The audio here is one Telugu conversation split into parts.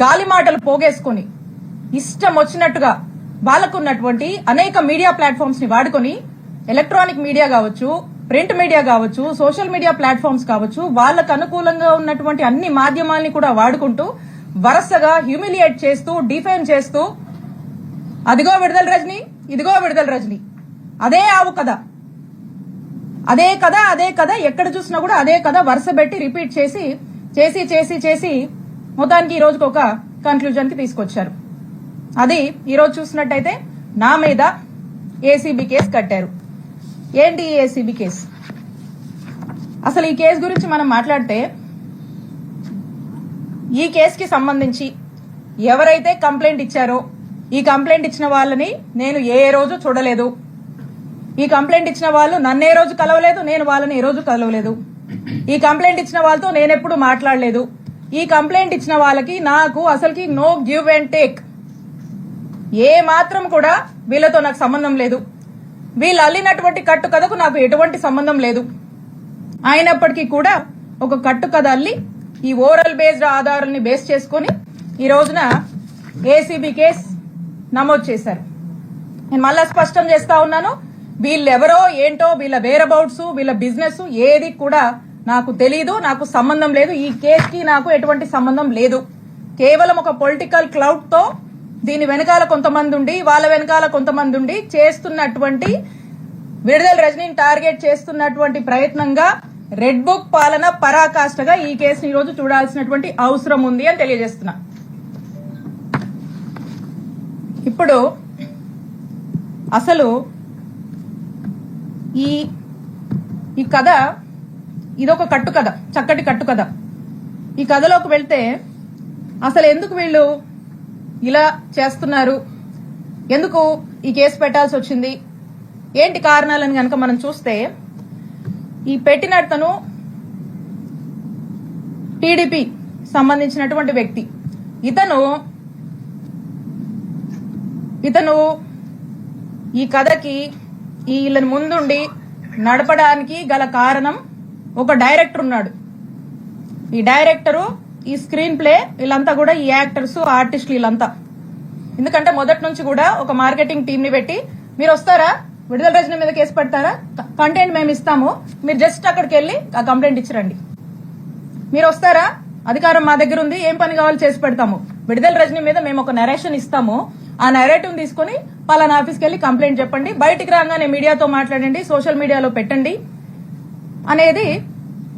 గాలి మాటలు పోగేసుకొని ఇష్టం వచ్చినట్టుగా వాళ్ళకున్నటువంటి అనేక మీడియా ప్లాట్ఫామ్స్ని వాడుకొని ఎలక్ట్రానిక్ మీడియా కావచ్చు ప్రింట్ మీడియా కావచ్చు సోషల్ మీడియా ప్లాట్ఫామ్స్ కావచ్చు వాళ్ళకు అనుకూలంగా ఉన్నటువంటి అన్ని మాధ్యమాల్ని కూడా వాడుకుంటూ వరుసగా హ్యూమిలియేట్ చేస్తూ డిఫైన్ చేస్తూ అదిగో విడుదల రజని ఇదిగో విడుదల రజని. అదే ఆవు కథ. అదే కథ అదే కథ ఎక్కడ చూసినా కూడా అదే కథ వరుస పెట్టి రిపీట్ చేసి చేసి చేసి చేసి మొత్తానికి ఈ రోజుకి ఒక కన్క్లూజన్కి తీసుకొచ్చారు. అది ఈరోజు చూసినట్టయితే నా మీద ఏసీబీ కేసు కట్టారు. ఏంటి ఈ ఏసీబీ కేసు? అసలు ఈ కేసు గురించి మనం మాట్లాడితే ఈ కేసుకి సంబంధించి ఎవరైతే కంప్లైంట్ ఇచ్చారో ఈ కంప్లైంట్ ఇచ్చిన వాళ్ళని నేను ఏ రోజు చూడలేదు. ఈ కంప్లైంట్ ఇచ్చిన వాళ్ళు నన్ను ఏ రోజు కలవలేదు నేను వాళ్ళని ఏ రోజు కలవలేదు. ఈ కంప్లైంట్ ఇచ్చిన వాళ్ళతో నేనెప్పుడు మాట్లాడలేదు. ఈ కంప్లైంట్ ఇచ్చిన వాళ్ళకి నాకు అసలుకి నో గివ్ అండ్ టేక్. ఏ మాత్రం కూడా వీళ్ళతో నాకు సంబంధం లేదు. వీళ్ళు అల్లినటువంటి కట్టు కథకు నాకు ఎటువంటి సంబంధం లేదు. అయినప్పటికీ కూడా ఒక కట్టు కథ అల్లి ఈ ఓరల్ బేస్డ్ ఆధారాలని బేస్ చేసుకొని ఈ రోజున ఏసీబీ కేసు నమోదు చేశారు. నేను మళ్ళా స్పష్టం చేస్తా ఉన్నాను. వీళ్ళెవరో ఏంటో వీళ్ళ వేరబౌట్స్ వీళ్ళ బిజినెస్ ఏది కూడా నాకు తెలీదు నాకు సంబంధం లేదు. ఈ కేసుకి నాకు ఎటువంటి సంబంధం లేదు. కేవలం ఒక పొలిటికల్ క్లౌడ్తో దీని వెనకాల కొంతమంది ఉండి వాళ్ళ వెనకాల కొంతమంది ఉండి చేస్తున్నటువంటి విడుదల రజనీని టార్గెట్ చేస్తున్నటువంటి ప్రయత్నంగా రెడ్ బుక్ పాలన పరాకాష్ఠగా ఈ కేసుని ఈ రోజు చూడాల్సినటువంటి అవసరం ఉంది అని తెలియజేస్తున్నా. ఇప్పుడు అసలు ఈ ఈ కథ ఇదొక కట్టు కథ చక్కటి కట్టు కథ ఈ కథలోకి వెళ్తే అసలు ఎందుకు వీళ్ళు ఇలా చేస్తున్నారు? ఎందుకు ఈ కేసు పెట్టాల్సి వచ్చింది? ఏంటి కారణాలని కనుక మనం చూస్తే ఈ పెట్టినతను టీడీపీ సంబంధించినటువంటి వ్యక్తి. ఇతను ఇతను ఈ కథకి ఈ వీళ్ళని ముందుండి నడపడానికి గల కారణం ఒక డైరెక్టర్ ఉన్నాడు. ఈ డైరెక్టరు ఈ స్క్రీన్ ప్లే వీళ్ళంతా కూడా ఈ యాక్టర్స్ ఆర్టిస్టులు వీళ్ళంతా. ఎందుకంటే మొదటి నుంచి కూడా ఒక మార్కెటింగ్ టీమ్ని పెట్టి మీరు వస్తారా? విడుదల రచన మీద కేసు పెడతారా? కంటెంట్ మేము ఇస్తాము. మీరు జస్ట్ అక్కడికి వెళ్ళి ఆ కంప్లైంట్ ఇచ్చిరండి. మీరు వస్తారా? అధికారం మా దగ్గర ఉంది. ఏం పని కావాలో చేసి పెడతాము. విడుదల రజనీ మీద మేము ఒక నెరేషన్ ఇస్తాము. ఆ నెరేటివ్ తీసుకుని పలానా ఆఫీస్కి వెళ్ళి కంప్లైంట్ చెప్పండి. బయటికి రాగానే మీడియాతో మాట్లాడండి. సోషల్ మీడియాలో పెట్టండి. అనేది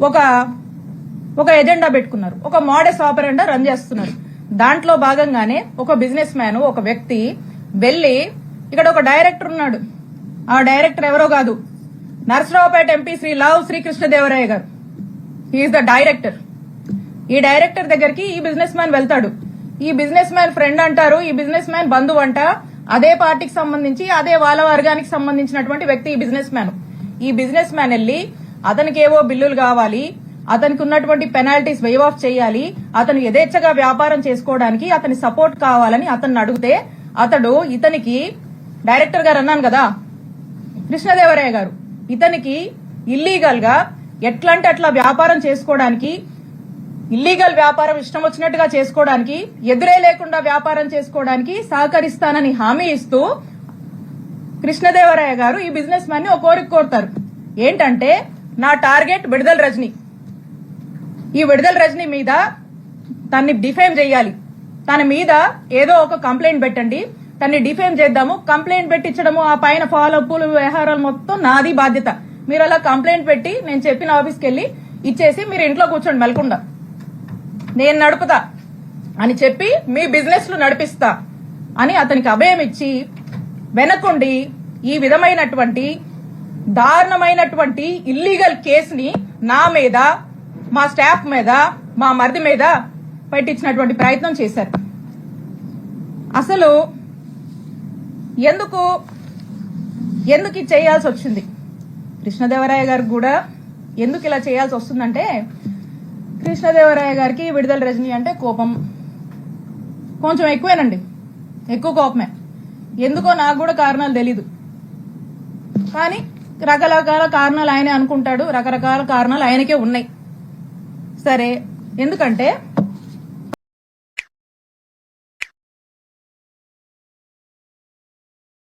ఒక ఒక ఎజెండా పెట్టుకున్నారు. ఒక మోడెస్ ఆపరెండా రన్ చేస్తున్నారు. దాంట్లో భాగంగానే ఒక బిజినెస్ మ్యాన్ ఒక వ్యక్తి వెళ్ళి ఇక్కడ ఒక డైరెక్టర్ ఉన్నాడు. ఆ డైరెక్టర్ ఎవరో కాదు. నరసరావుపేట ఎంపీ శ్రీ లావ్ శ్రీకృష్ణదేవరాయ గారు. హీఈస్ ద డైరెక్టర్ ఈ డైరెక్టర్ దగ్గరికి ఈ బిజినెస్ మ్యాన్ వెళ్తాడు. ఈ బిజినెస్ మ్యాన్ ఫ్రెండ్ అంటారు ఈ బిజినెస్ మ్యాన్ బంధువు అంట. అదే పార్టీకి సంబంధించి అదే వాళ్ళ వర్గానికి సంబంధించినటువంటి వ్యక్తి ఈ బిజినెస్ మ్యాన్ ఈ బిజినెస్ మ్యాన్ వెళ్ళి అతనికి ఏవో బిల్లులు కావాలి అతనికి ఉన్నటువంటి పెనాల్టీస్ వేవ్ ఆఫ్ చేయాలి అతను యథేచ్ఛగా వ్యాపారం చేసుకోవడానికి అతని సపోర్ట్ కావాలని అతన్ని అడిగితే అతడు ఇతనికి డైరెక్టర్ గారు అన్నాను కదా కృష్ణదేవరాయ గారు ఇతనికి ఇల్లీగల్గా ఎట్లంటే అట్లా వ్యాపారం చేసుకోవడానికి ఇల్లీగల్ వ్యాపారం ఇష్టం వచ్చినట్టుగా చేసుకోవడానికి ఎదురే లేకుండా వ్యాపారం చేసుకోవడానికి సహకరిస్తానని హామీ ఇస్తూ కృష్ణదేవరాయ గారు ఈ బిజినెస్ మ్యాన్ని ఒక కోరిక కోరుతారు. ఏంటంటే నా టార్గెట్ విడుదల రజని. ఈ విడుదల రజని మీద తన్ని డిఫేమ్ చేయాలి. తన మీద ఏదో ఒక కంప్లైంట్ పెట్టండి. తన్ని డిఫేమ్ చేద్దాము. కంప్లైంట్ పెట్టించడము ఆ పైన ఫాలో అప్పులు వ్యవహారాలు మొత్తం నాది బాధ్యత. మీరు అలా కంప్లైంట్ పెట్టి నేను చెప్పిన ఆఫీస్కి వెళ్ళి ఇచ్చేసి మీరు ఇంట్లో కూర్చోండి మెలకుండా నేను నడుపుతా అని చెప్పి మీ బిజినెస్లు నడిపిస్తా అని అతనికి అభయం ఇచ్చి వెనకుండి ఈ విధమైనటువంటి దారుణమైనటువంటి ఇల్లీగల్ కేసుని నా మీద మా స్టాఫ్ మీద మా మరిది మీద పెట్టించినటువంటి ప్రయత్నం చేశారు. అసలు ఎందుకు ఎందుకు ఇది చేయాల్సి వచ్చింది? కృష్ణదేవరాయ గారికి కూడా ఎందుకు ఇలా చేయాల్సి వస్తుందంటే కృష్ణదేవరాయ గారికి విడుదల రజని అంటే కోపం. కొంచెం ఎక్కువేనండి. ఎక్కువ కోపమే. ఎందుకో నాకు కూడా కారణాలు తెలీదు. కానీ రకరకాల కారణాలు ఆయనే అనుకుంటాడు రకరకాల కారణాలు ఆయనకే ఉన్నాయి. సరే ఎందుకంటే